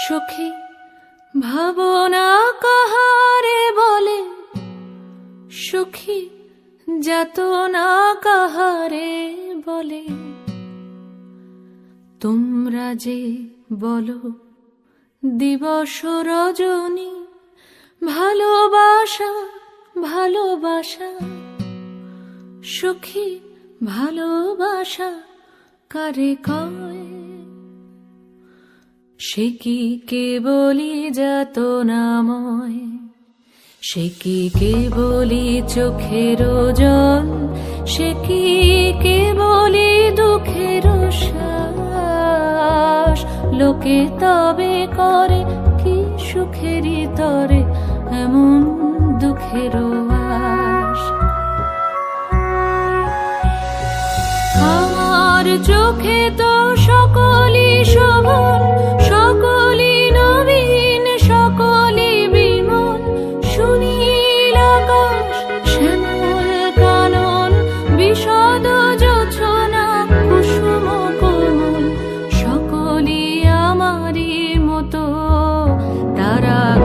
সখী, ভাবনা কাহারে বলে? সখী, যাতনা কাহারে বলে? তোমরা যে বলো, দিবস রজনী, ভালোবাসা ভালোবাসা? সখী, ভালোবাসা কারে কয় সে কি কেবলি যাত নাময়? সে কি কেবলি চোখের জল সে কি কেবলি দুঃখের লোকে তবে করে কি সুখেরই তরে, এমন দুঃখের আশ আমার চোখে তো সকলই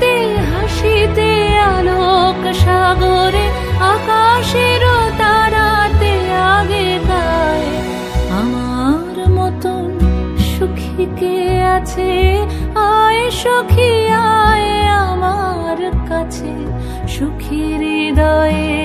হাসিতে হাসিতে আলোক সাগরে, আকাশের তারাতে আগে গায়। আমার মতন সুখী কে আছে? আয় সখী, আয় আমার কাছে। সুখী হৃদয়ের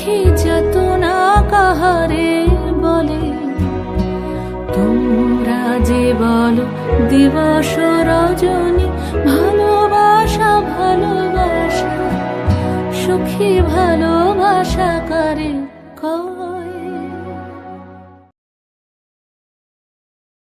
সুখী যাতনা কাহারে বলে? তোমরা যে বলো দিবস রজনী ভালোবাসা ভালোবাসা সুখী ভালোবাসা করে